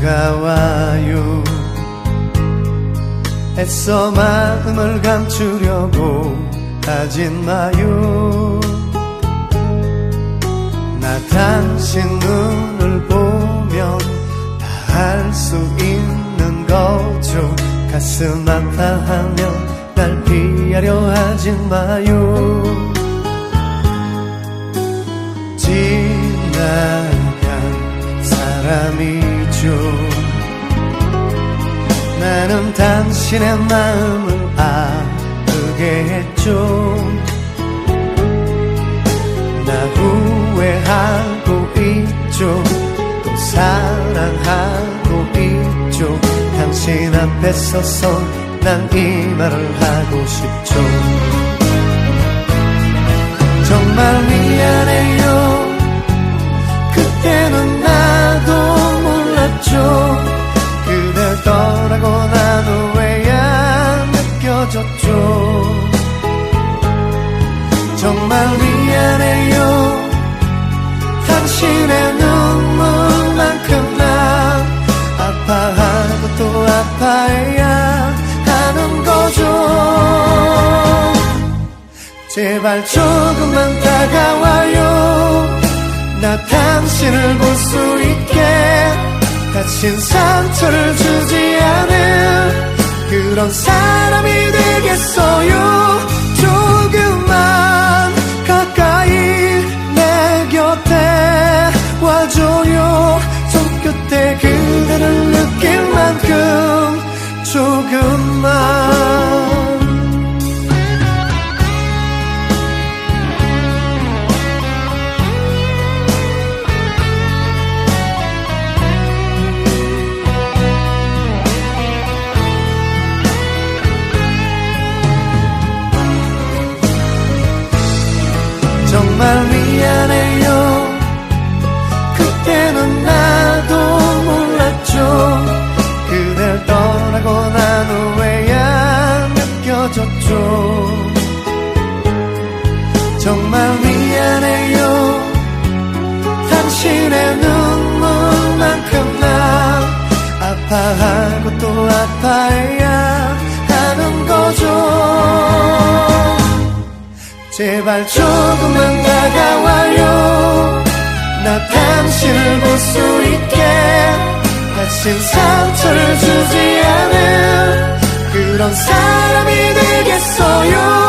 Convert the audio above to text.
다가와요. 애써 마음을 감추려고 하진 마요. 나 당신 눈을 보면 다 알 수 있는 거죠. 가슴 아파하며 날 피하려 하지 마요. 지나간 사람이죠. 나는 당신의 마음을 아프게 했죠. 나 후회하고 있죠. 또 사랑하고 있죠. 당신 앞에 서서 난 이 말을 하고 싶죠. 정말 미안해요 정말 미안해요. 당신의 눈물만큼 난 아파하고 또 아파해야 하는 거죠. 제발 조금만 다가와요. 나 당신을 볼 수 있게. 다친 상처를 주지 않은 그런 사람이 조금만 아파하고 또 아파해야 하는 거죠. 제발 조금만 다가와요. 나 당신을 볼 수 있게. 다친 상처를 주지 않은 그런 사람이 되겠어요